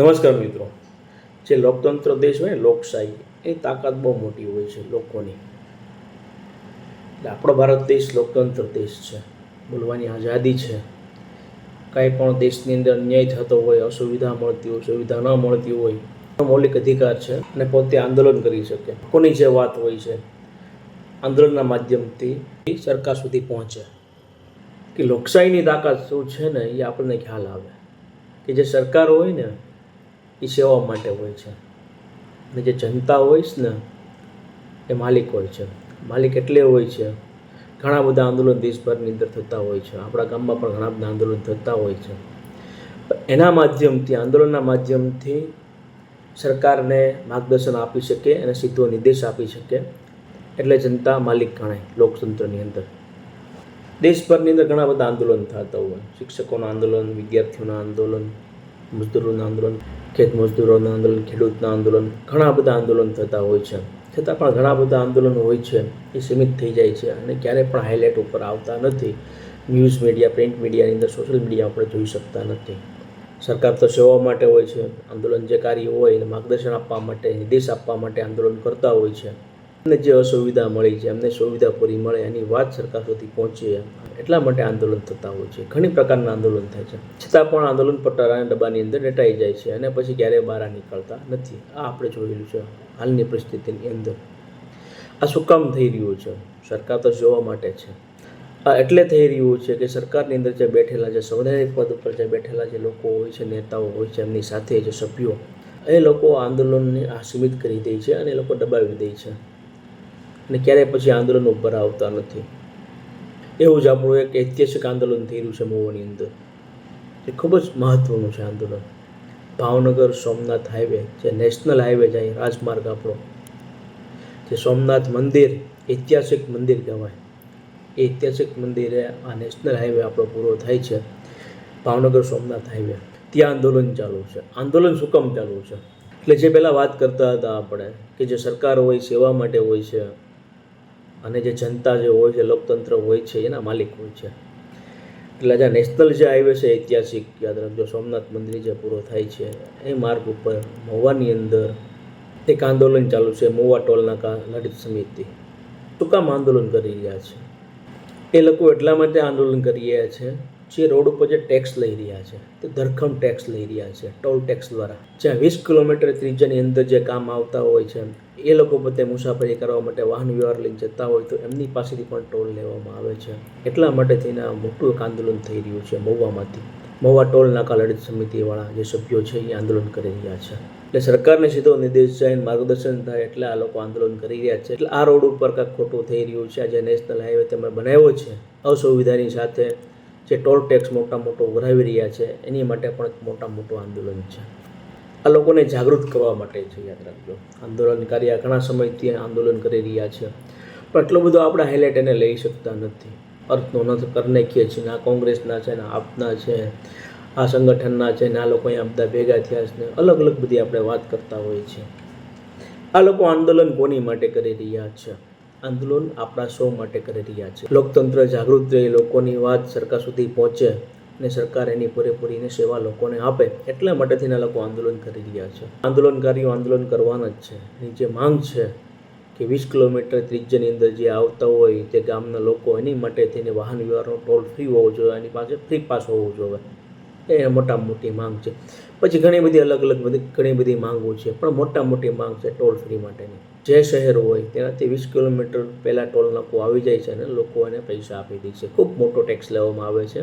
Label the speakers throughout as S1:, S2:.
S1: નમસ્કાર મિત્રો. જે લોકતંત્ર દેશ હોય ને, લોકશાહી, એ તાકાત બહુ મોટી હોય છે લોકોની. આપણો ભારત દેશ લોકતંત્ર દેશ છે. બોલવાની આઝાદી છે. કાંઈ પણ દેશની અંદર અન્યાય થતો હોય, અસુવિધા મળતી હોય, સુવિધા ન મળતી હોય મૌલિક અધિકાર છે અને પોતે આંદોલન કરી શકે. કોની જે વાત હોય છે, આંદોલનના માધ્યમથી સરકાર સુધી પહોંચે. કે લોકશાહીની તાકાત શું છે ને, એ આપણને ખ્યાલ આવે. કે જે સરકાર હોય ને એ સેવા માટે હોય છે. અને જે જનતા હોય છે ને, એ માલિક હોય છે. માલિક એટલે હોય છે, ઘણા બધા આંદોલન દેશભરની અંદર થતા હોય છે. આપણા ગામમાં પણ ઘણા બધા આંદોલન થતા હોય છે. એના માધ્યમથી, આંદોલનના માધ્યમથી સરકારને માર્ગદર્શન આપી શકે અને સીધો નિર્દેશ આપી શકે. એટલે જનતા માલિક ગણાય લોકતંત્રની અંદર. દેશભરની અંદર ઘણા બધા આંદોલન થતા હોય. શિક્ષકોના આંદોલન, વિદ્યાર્થીઓના આંદોલન મજદૂરોના આંદોલન, ખેત મજદૂરોના આંદોલન, ખેડૂતના આંદોલન, ઘણા બધા આંદોલન થતા હોય છે. છતાં પણ ઘણા બધા આંદોલનો હોય છે, એ સીમિત થઈ જાય છે અને ક્યારેય પણ હાઇલાઇટ ઉપર આવતા નથી. ન્યૂઝ મીડિયા પ્રિન્ટ મીડિયાની અંદર સોશિયલ મીડિયા આપણે જોઈ શકતા નથી. સરકાર તો સેવા માટે હોય છે આંદોલન જે કાર્ય હોય એને માર્ગદર્શન આપવા માટે, નિર્દેશ આપવા માટે આંદોલન કરતા હોય છે. એમને જે અસુવિધા મળી છે, એમને સુવિધા પૂરી મળે એની વાત સરકાર સુધી પહોંચે એટલા માટે આંદોલન થતા હોય છે. ઘણી પ્રકારના આંદોલન થાય છે. છતાં પણ આંદોલન પટારાના ડબ્બાની અંદર ડટાઈ જાય છે અને પછી ક્યારેય બહાર નીકળતા નથી. આ આપણે જોયેલું છે હાલની પરિસ્થિતિની અંદર. આ શું કામ થઈ રહ્યું છે? સરકાર તો જોવા માટે છે. આ એટલે થઈ રહ્યું છે કે સરકારની અંદર જે બેઠેલા જે સંવૈધાનિક પદ ઉપર જે બેઠેલા જે લોકો હોય છે, નેતાઓ હોય છે, એમની સાથે જે સભ્યો, એ લોકો આંદોલનને આ સીમિત કરી દે છે અને એ લોકો દબાવી દે છે. અને ક્યારેય પછી આંદોલન ઉપર આવતા નથી. એવું જ આપણું એક ઐતિહાસિક આંદોલન થઈ છે મહુવાની અંદર. જે ખૂબ જ મહત્ત્વનું છે આંદોલન. ભાવનગર સોમનાથ હાઈવે જે નેશનલ હાઈવે જાય રાજમાર્ગ આપણો. જે સોમનાથ મંદિર, ઐતિહાસિક મંદિર કહેવાય. એ ઐતિહાસિક મંદિરે આ નેશનલ હાઈવે આપણો પૂરો થાય છે. ભાવનગર સોમનાથ હાઈવે ત્યાં આંદોલન ચાલુ છે. આંદોલન શું કામ ચાલુ છે? એટલે જે પહેલાં વાત કરતા હતા આપણે, કે જે સરકાર હોય, સેવા માટે હોય છે અને જે જનતા જે હોય છે લોકતંત્ર હોય છે, એના માલિક હોય છે. એટલે જે નેશનલ જે હાઈવે છે, ઐતિહાસિક, યાદ રાખજો, સોમનાથ મંદિર જે પૂરો થાય છે, એ માર્ગ ઉપર મહુવાની અંદર એક આંદોલન ચાલુ છે, મોવા ટોલ નાકા લલિત સમિતિ. શું આંદોલન કરી રહ્યા છે? એ લોકો એટલા માટે આંદોલન કરી રહ્યા છે જે રોડ ઉપર જે ટેક્સ લઈ રહ્યા છે, તે ધરખમ ટેક્સ લઈ રહ્યા છે, ટોલ ટેક્સ દ્વારા. જ્યાં વીસ કિલોમીટર ત્રિજ્યાની અંદર જે કામ આવતા હોય છે, એ લોકો પોતે મુસાફરી કરવા માટે વાહન વ્યવહાર લઈને જતા હોય, તો એમની પાસેથી પણ ટોલ લેવામાં આવે છે. એટલા માટે થઈને આ મોટું એક આંદોલન થઈ રહ્યું છે મહુવામાંથી. મહુવા ટોલ નાકા લલિત સમિતિવાળા જે સભ્યો છે, એ આંદોલન કરી રહ્યા છે. એટલે સરકારને સીધો નિર્દેશ જાય માર્ગદર્શન થાય એટલે આ લોકો આંદોલન કરી રહ્યા છે. એટલે આ રોડ ઉપર કાંઈક ખોટું થઈ રહ્યું છે. આ જે નેશનલ હાઈવે તમે બનાવ્યો છે. અસુવિધાની સાથે જે ટોલ ટેક્સ મોટા મોટો ઉઘરાવી રહ્યા છે, એની માટે પણ એક મોટા મોટું આંદોલન છે. આ લોકોને જાગૃત કરવા માટે છે, યાદ રાખજો. આંદોલનકારી ઘણા સમયથી આંદોલન કરી રહ્યા છે. પણ એટલો બધો આપણે હાઇલાઇટ એને લઈ શકતા નથી. અર્થનો નથી કરી નાખીએ છીએ, ના કોંગ્રેસના છે, ને આપના છે, આ સંગઠનના છે, ને લોકો અહીંયા બધા ભેગા થયા છે. અલગ અલગ બધી આપણે વાત કરતા હોઈએ છીએ. આ લોકો આંદોલન કોની માટે કરી રહ્યા છે? આંદોલન આપણા સૌ માટે કરી રહ્યા છે. લોકતંત્ર જાગૃત રહે, લોકોની વાત સરકાર સુધી પહોંચે અને સરકાર એની પૂરેપૂરીને સેવા લોકોને આપે એટલા માટે થઈને લોકો આંદોલન કરી રહ્યા છે. આંદોલનકારીઓ આંદોલન કરવાના જ છે. એની જે માંગ છે કે વીસ કિલોમીટર ત્રિજ્યાની અંદર જે આવતા હોય તે ગામના લોકો એની માટે થઈને વાહન વ્યવહારનો ટોલ ફ્રી હોવો જોઈએ, એની પાસે ફ્રી પાસ હોવો જોઈએ. એ મોટા મોટી માંગ છે. પછી ઘણી બધી અલગ અલગ બધી ઘણી બધી માંગો છે, પણ મોટા મોટી માંગ છે ટોલ ફ્રી માટેની. જે શહેર હોય તેનાથી વીસ કિલોમીટર પહેલાં ટોલ નાકો આવી જાય છે અને લોકો એને પૈસા આપી દે છે. ખૂબ મોટો ટેક્સ લેવામાં આવે છે.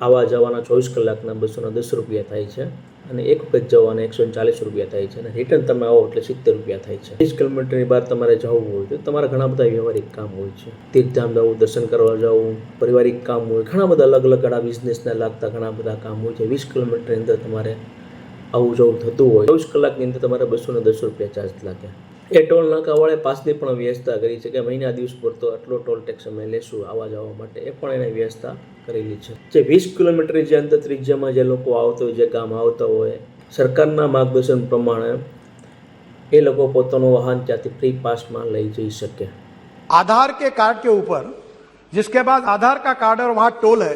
S1: આવા જવાના ચોવીસ કલાકના બસોના દસ રૂપિયા થાય છે. અને એક વખત જવાના એકસો ચાલીસ રૂપિયા થાય છે અને રિટર્ન તમે આવો એટલે સિત્તેર રૂપિયા થાય છે. વીસ કિલોમીટરની બહાર તમારે જવું હોય તો તમારે ઘણા બધા વ્યવહારિક કામ હોય છે. તીર્થધામ જવું, દર્શન કરવા જવું, પારિવારિક કામ હોય, ઘણા બધા અલગ અલગ ઘણા બિઝનેસને લાગતા ઘણા બધા કામ હોય છે. વીસ કિલોમીટરની અંદર તમારે આવું જવું થતું હોય. ચોવીસ કલાકની અંદર તમારે બસો ને દસ રૂપિયા ચાર્જ લાગે. એ ટોલ નાકાવાળે પાસની પણ વ્યવસ્થા કરી છે કે મહિના દિવસ પૂરતો આટલો ટોલ ટેક્સ અમે લેશું આવવા જવા માટે. એ પણ એને વ્યવસ્થા કરેલી છે જે વીસ કિલોમીટરની જે અંતર ત્રિજ્યામાં જે લોકો આવતા હોય જે ગામ આવતા હોય સરકારના માર્ગદર્શન પ્રમાણે એ લોકો પોતાનું વાહન ત્યાંથી ફ્રી પાસમાં લઈ જઈ શકે
S2: आधार के कार्ड के ऊपर जिसके बाद आधार का कार्ड और वहां टोल है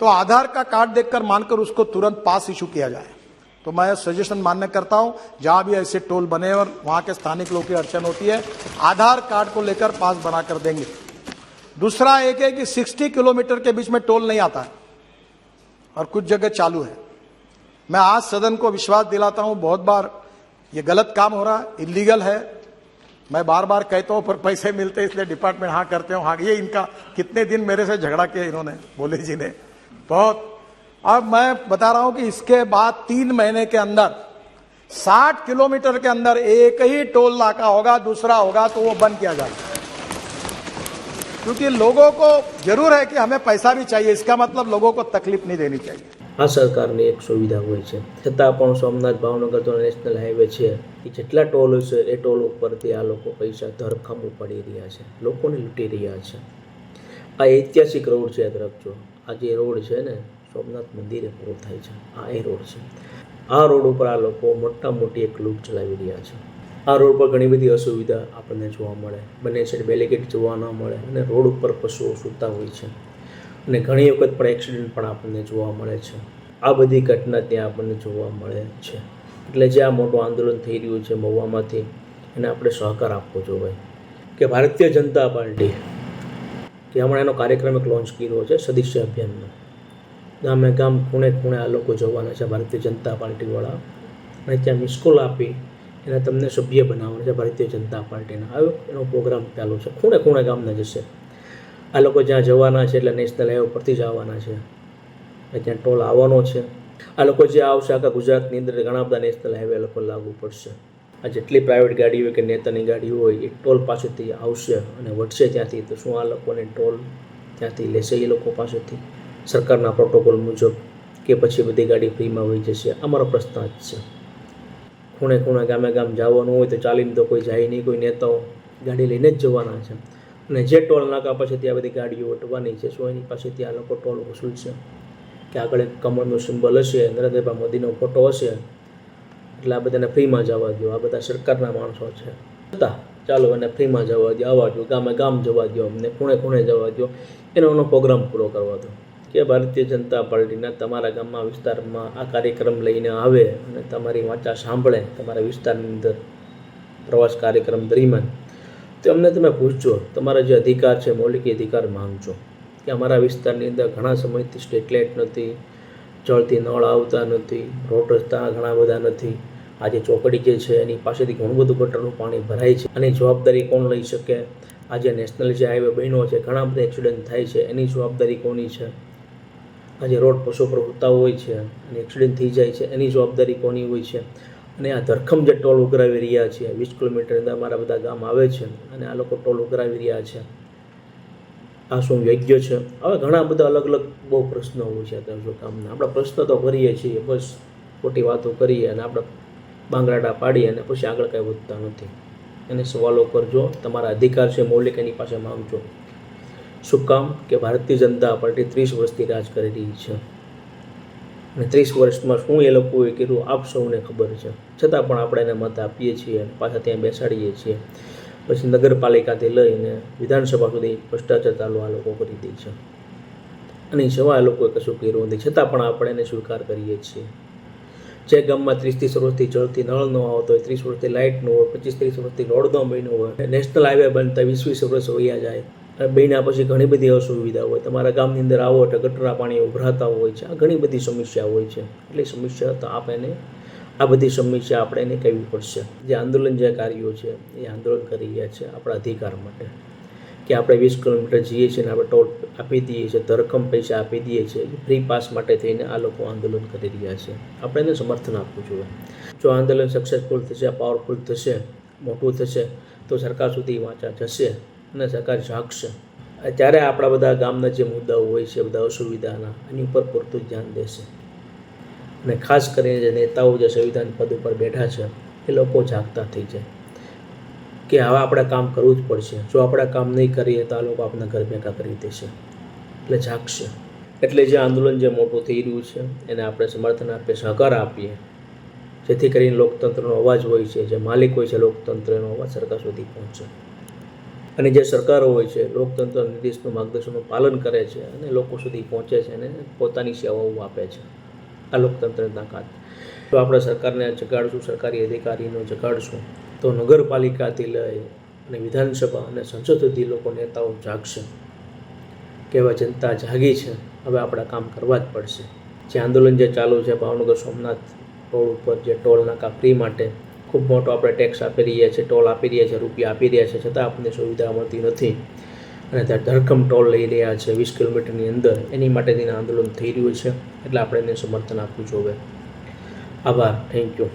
S2: तो आधार का कार्ड देखकर मानकर उसको तुरंत पास इशू किया जाए तो मैं सजेशन मान्य करता हूं जहां भी ऐसे टोल बने और वहां के स्थानिक लोगों की अड़चन होती है आधार कार्ड को लेकर पास बना कर देंगे दूसरा एक है कि 60 किलोमीटर के बीच में टोल नहीं आता है और कुछ जगह चालू है। मैं आज सदन को विश्वास दिलाता हूँ, बहुत बार ये गलत काम हो रहा है, इलीगल है। मैं बार बार कहता हूँ, पर पैसे मिलते इसलिए डिपार्टमेंट हाँ करते हो हाँ ये इनका कितने दिन मेरे से झगड़ा किया इन्होंने, बोले जी ने। बहुत। अब मैं बता रहा हूँ कि इसके बाद तीन महीने के अंदर 60 किलोमीटर के अंदर एक ही टोल नाका होगा, दूसरा होगा तो वो बंद किया जाएगा। क्योंकि लोगों को जरूर है कि हमें पैसा भी चाहिए इसका मतलब लोगों को तकलीफ नहीं देनी चाहिए
S1: આ સરકારની એક સુવિધા હોય છે છતાં પણ સોમનાથ ભાવનગર તો નેશનલ હાઈવે છે એ જેટલા ટોલ છે એ ટોલ ઉપરથી આ લોકો પૈસા ધરખમ ઉપાડી રહ્યા છે લોકોને લૂંટી રહ્યા છે આ ઐતિહાસિક રોડ છે યાદ રાખજો આ જે રોડ છે ને સોમનાથ મંદિરે પૂરો થાય છે આ એ રોડ છે આ રોડ ઉપર આ લોકો મોટા મોટી એક લૂંટ ચલાવી રહ્યા છે આ રોડ પર ઘણી બધી અસુવિધા આપણને જોવા મળે. બંને સાઈડ બેલીગેટ જોવા ન મળે અને રોડ ઉપર પશુઓ સૂતા હોય છે. અને ઘણી વખત પણ એક્સિડન્ટ પણ આપણને જોવા મળે છે. આ બધી ઘટના ત્યાં આપણને જોવા મળે છે. એટલે જે આ મોટું આંદોલન થઈ રહ્યું છે મહુવામાંથી, એને આપણે સહકાર આપવો જોઈએ. કે ભારતીય જનતા પાર્ટી, કે હમણાં એનો કાર્યક્રમ એક લોન્ચ કર્યો છે સદસ્ય અભિયાનનો. ગામે ગામ ખૂણે ખૂણે આ લોકો જવાના છે, ભારતીય જનતા પાર્ટીવાળા અને ત્યાં મિસકોલ આપી એને તમને સભ્ય બનાવવાના છે, ભારતીય જનતા પાર્ટીના. આવ્યો એનો પ્રોગ્રામ ચાલુ છે. ખૂણે ખૂણે ગામના જશે. આ લોકો જ્યાં જવાના છે એટલે નેશનલ હાઈવે પરથી જ આવવાના છે. ત્યાં ટોલ આવવાનો છે. આ લોકો જે આવશે આખા ગુજરાતની અંદર, ઘણા બધા નેશનલ હાઈવે લોકો લાગુ પડશે. આ જેટલી પ્રાઇવેટ ગાડી હોય કે નેતાની ગાડી હોય, એ ટોલ પાસેથી આવશે અને વટશે ત્યાંથી. તો શું આ લોકોને ટોલ ત્યાંથી લેશે એ લોકો પાસેથી? સરકારના પ્રોટોકોલ મુજબ કે પછી બધી ગાડી ફ્રીમાં વહી જશે? અમારો પ્રશ્ન જ છે. ખૂણે ખૂણે ગામે ગામ જવાનું હોય તો ચાલીને તો કોઈ જાય નહીં, કોઈ નેતાઓ ગાડી લઈને જ જવાના છે. અને જે ટોલ નાકા પાસેથી આ બધી ગાડીઓ વટવાની છે શું એની પાસેથી આ લોકો ટોલ વસૂલશે કે આગળ એક કમળનું સિમ્બલ હશે, નરેન્દ્રભાઈ મોદીનો ફોટો હશે, એટલે આ બધાને ફ્રીમાં જવા દો આ બધા સરકારના માણસો છે. છતાં ચાલો એને ફ્રીમાં જવા દો આવવા દો ગામે ગામ જવા દો અમને ખૂણે ખૂણે જવા દો એનો પ્રોગ્રામ પૂરો કરવા દો કે ભારતીય જનતા પાર્ટીના તમારા ગામમાં વિસ્તારમાં આ કાર્યક્રમ લઈને આવે અને તમારી વાંચા સાંભળે તમારા વિસ્તારની અંદર પ્રવાસ કાર્યક્રમ દરમિયાન, તો અમને તમે પૂછજો, તમારા જે અધિકાર છે, મૌલિક અધિકાર માંગજો કે અમારા વિસ્તારની અંદર ઘણા સમયથી સ્ટ્રીટ લાઇટ નથી, જળથી નળ આવતા નથી, રોડ રસ્તા ઘણા બધા નથી, આજે ચોકડી જે છે એની પાસેથી ઘણું બધું ગટરનું પાણી ભરાય છે એની જવાબદારી કોણ લઈ શકે? આજે નેશનલ જે હાઈવે બન્યો છે, ઘણા બધા એક્સિડન્ટ થાય છે, એની જવાબદારી કોની છે? આજે રોડ પશુ પર હોતા હોય છે અને એક્સિડન્ટ થઈ જાય છે, એની જવાબદારી કોની હોય છે? અને આ ધરખમ જે ટોલ ઉઘરાવી રહ્યા છે, વીસ કિલોમીટર અંદર અમારા બધા ગામ આવે છે અને આ લોકો ટોલ ઉઘરાવી રહ્યા છે. આ શું યોગ્ય છે? હવે ઘણા બધા અલગ અલગ બહુ પ્રશ્નો હોય છે અત્યારે જો કામના આપણે પ્રશ્ન તો કરીએ છીએ, બસ ખોટી વાતો કરીએ અને આપણે બાંગડાડા પાડીએ અને પછી આગળ કાંઈ વધતા નથી. એને સવાલો કરજો, તમારા અધિકાર છે, મૌલિક એની પાસે માંગજો. શું કામ કે ભારતીય જનતા પાર્ટી ત્રીસ વર્ષથી રાજ કરી રહી છે? અને ત્રીસ વર્ષમાં શું એ લોકોએ કીધું? આપ સૌને ખબર છે. છતાં પણ આપણે એને મત આપીએ છીએ પાછા ત્યાં બેસાડીએ છીએ. પછી નગરપાલિકાથી લઈને વિધાનસભા સુધી ભ્રષ્ટાચાર ચાલુ આ લોકો કરી દે છે. અને એ લોકોએ કશું કર્યું નથી. છતાં પણ આપણે એને સ્વીકાર કરીએ છીએ. જે ગામમાં ત્રીસ ત્રીસ વર્ષથી જળથી નળ ન આવતો હોય, ત્રીસ વર્ષથી લાઇટ ન હોય પચીસ ત્રીસ વર્ષથી રોડ ન બન્યો હોય, નેશનલ હાઈવે બનતા વીસ વીસ વર્ષ વૈયા જાય. બન્યા પછી ઘણી બધી અસુવિધા હોય. તમારા ગામની અંદર આવો એટલે ગટરા પાણી ઉભરાતા હોય છે. આ ઘણી બધી સમસ્યા હોય છે. એટલે સમસ્યા તો આપણે આ બધી સમસ્યા આપણે એને કહેવી પડશે. જે આંદોલન જે કાર્યો છે, એ આંદોલન કરી રહ્યા છે આપણા અધિકાર માટે. કે આપણે વીસ કિલોમીટર જઈએ છીએ અને આપણે ટોલ આપી દઈએ છીએ, ધરખમ પૈસા આપી દઈએ છીએ ફ્રી પાસ માટે થઈને આ લોકો આંદોલન કરી રહ્યા છે. આપણે એને સમર્થન આપવું જોઈએ. જો આંદોલન સક્સેસફુલ થશે પાવરફુલ થશે, મોટું થશે, તો સરકાર સુધી વાંચા જશે. અને સરકાર જાગશે ત્યારે આપણા બધા ગામના જે મુદ્દાઓ હોય છે, બધા અસુવિધાના, એની ઉપર પૂરતું ધ્યાન દેશે. અને ખાસ કરીને જે નેતાઓ જે સંવિધાન પદ ઉપર બેઠા છે, એ લોકો જાગતા થઈ જાય. કે હવે આપણે કામ કરવું જ પડશે. જો આપણે કામ નહીં કરીએ, તો આ લોકો આપણા ઘર ભેગા કરી દેશે. એટલે જાગશે. એટલે જે આંદોલન જે મોટું થઈ રહ્યું છે, એને આપણે સમર્થન આપીએ, સહકાર આપીએ. જેથી કરીને લોકતંત્રનો અવાજ હોય છે, જે માલિક હોય છે, લોકતંત્રનો અવાજ સરકાર સુધી પહોંચે. અને જે સરકારો હોય છે, લોકતંત્ર નિર્દેશનું માર્ગદર્શનનું પાલન કરે છે અને લોકો સુધી પહોંચે છે અને પોતાની સેવાઓ આપે છે આ લોકતંત્રની તાકાત. જો આપણે સરકારને જગાડશું, સરકારી અધિકારીનો જગાડશું, તો નગરપાલિકાથી લઈ અને વિધાનસભા અને સંસદ સુધી લોકો નેતાઓ જાગશે. કે જનતા જાગી છે, હવે આપણે કામ કરવા જ પડશે. જે આંદોલન જે ચાલુ છે, ભાવનગર સોમનાથ રોડ ઉપર જે ટોલ નાકા ફ્રી માટે ખૂબ મોટો આપણે ટેક્સ આપી રહ્યા છીએ ટોલ આપી રહ્યા છીએ, રૂપિયા આપી રહ્યા છે છતાં આપણને સુવિધા મળતી નથી. અને ત્યાં ધરખમ ટોલ લઈ રહ્યા છે, વીસ કિલોમીટરની અંદર. એની માટે માટેનું આંદોલન થઈ રહ્યું છે, એટલે આપણે એને સમર્થન આપવું જોઈએ. આભાર. Thank you